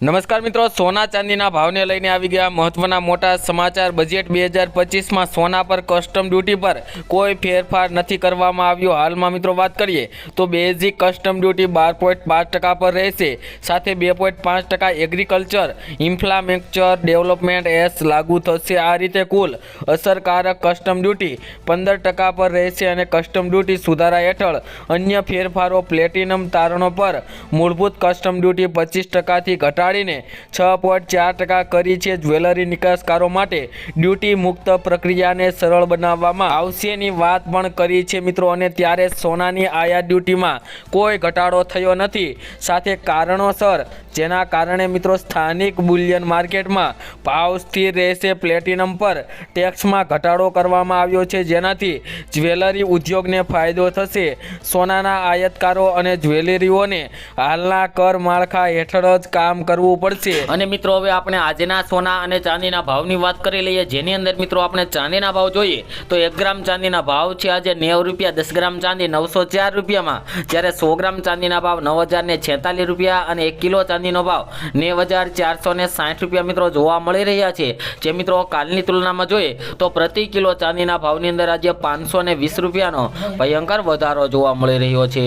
નમસ્કાર મિત્રો, સોના ચાંદીના ભાવને લઈને આવી ગયા મહત્વના મોટા સમાચાર. બજેટ બે હજાર પચીસમાં સોના પર કસ્ટમ ડ્યુટી પર કોઈ ફેરફાર નથી કરવામાં આવ્યો. હાલમાં મિત્રો વાત કરીએ તો બેઝિક કસ્ટમ ડ્યુટી બાર પોઈન્ટ પાંચ ટકા પર રહેશે. સાથે બે પોઈન્ટ પાંચ ટકા એગ્રીકલ્ચર ઇન્ફ્રાસ્ટ્રક્ચર ડેવલપમેન્ટ એસ લાગુ થશે. આ રીતે કુલ અસરકારક કસ્ટમ ડ્યુટી પંદર ટકા પર રહેશે અને કસ્ટમ ડ્યુટી સુધારા હેઠળ અન્ય ફેરફારો પ્લેટિનમ તારણો પર મૂળભૂત કસ્ટમ ડ્યુટી પચીસ ટકાથી ઘટાડીને છ પોઈન્ટ ચાર ટકા કરી છે જ્વેલરી નિકાસકારો માટે ડ્યુટી મુક્ત પ્રક્રિયાને સરળ બનાવવામાં આવશેની વાત પણ કરી છે મિત્રો. અને ત્યારે સોનાની આયાત ડ્યુટીમાં કોઈ ઘટાડો થયો નથી. સાથે કારણોસર, જેના કારણે મિત્રો સ્થાનિક બુલિયન માર્કેટમાં ભાવ સ્થિર રહેશે. પ્લેટિનમ પર ટેક્સમાં ઘટાડો કરવામાં આવ્યો છે. જેનાથી જ્વેલરી ઉદ્યોગને ફાયદો થશે. સોનાના આયાતકારો અને જ્વેલરીઓને હાલના કર માળખા હેઠળ જ કામ કરવું પડશે. અને મિત્રો, હવે આપણે આજના સોના અને ચાંદીના ભાવની વાત કરી લઈએ. જેની અંદર મિત્રો, આપણે ચાંદીના ભાવ જોઈએ, તો એક ગ્રામ ચાંદીના ભાવ છે આજે નેવું રૂપિયા, દસ ગ્રામ ચાંદી નવસો ચાર રૂપિયામાં. જ્યારે સો ગ્રામ ચાંદીના ભાવ નવ હજાર ને છેતાલીસ રૂપિયા અને એક કિલો ચાંદીનો ભાવ નેવ હજાર ચારસો ને સાઠ રૂપિયા મિત્રો જોવા મળી રહ્યા છે. જે મિત્રો, કાલની તુલનામાં જોઈએ, તો પ્રતિ કિલો ચાંદીના ભાવની અંદર આજે પાંચસો ને વીસ રૂપિયાનો ભયંકર વધારો જોવા મળી રહ્યો છે.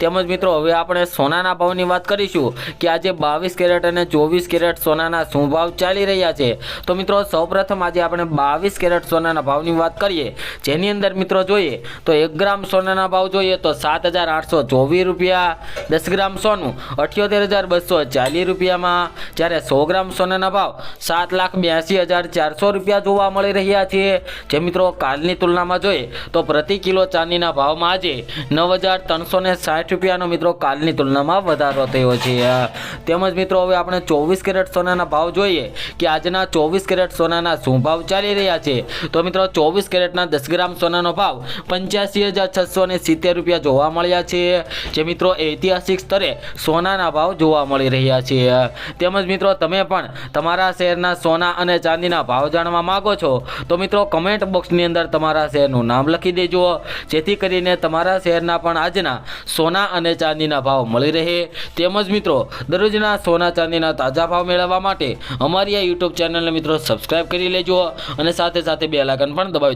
તેમજ મિત્રો, હવે આપણે સોનાના ભાવની વાત કરીશું કે આજે બાવીસ કેરેટ અને ચોવીસ કેરેટ સોનાના શું ભાવ ચાલી રહ્યા છે? તો મિત્રો, સૌપ્રથમ આજે આપણે બાવીસ કેરેટ સોનાના ભાવની વાત કરીએ, જેની અંદર મિત્રો જોઈએ તો એક ગ્રામ સોનાના ભાવ જોઈએ તો સાત હજાર આઠસો ચોવીસ રૂપિયા, દસ ગ્રામ સોનું અઠ્યોતેર હજાર બસો ચાલીસ રૂપિયામાં, જ્યારે સો ગ્રામ સોનાના ભાવ સાત લાખ બ્યાસી હજાર ચારસો રૂપિયા જોવા મળી રહ્યા છે. જે મિત્રો, કાલની તુલનામાં જોઈએ તો પ્રતિ કિલો ચાંદીના ભાવમાં આજે નવ હજાર ત્રણસો ને સાઠ રૂપિયાનો મિત્રો કાલની તુલનામાં વધારો થયો છે. તેમજ મિત્રો હવે આપણે ચોવીસ કેરેટ સોનાના ભાવ જોઈએ કે આજના ચોવીસ કેરેટ સોનાના શું ભાવ ચાલી રહ્યા છે? તો મિત્રો, ચોવીસ કેરેટના દસ ગ્રામ સોનાનો ભાવ પંચ્યાસી હજાર છસો ને સિત્તેર રૂપિયા જોવા મળ્યા છે. જે મિત્રો, ઐતિહાસિક સ્તરે સોનાના ભાવ જોવા મળી રહ્યા છે. તેમજ મિત્રો, તમે પણ તમારા શહેરના સોના અને ચાંદીના ભાવ જાણવા માંગો છો, તો મિત્રો કમેન્ટ બોક્સની અંદર તમારા શહેરનું નામ લખી દેજો. જેથી કરીને તમારા શહેરના પણ આજના સોના અને ચાંદીના ભાવ મળી રહે. તેમજ મિત્રો, દરરોજના સોના ચાંદીના તાજા ભાવ મેળવવા માટે અમારી આ યુટ્યુબ ચેનલને મિત્રો સબસ્ક્રાઇબ કરી લેજો અને સાથે સાથે બે લાગન પણ દબાવી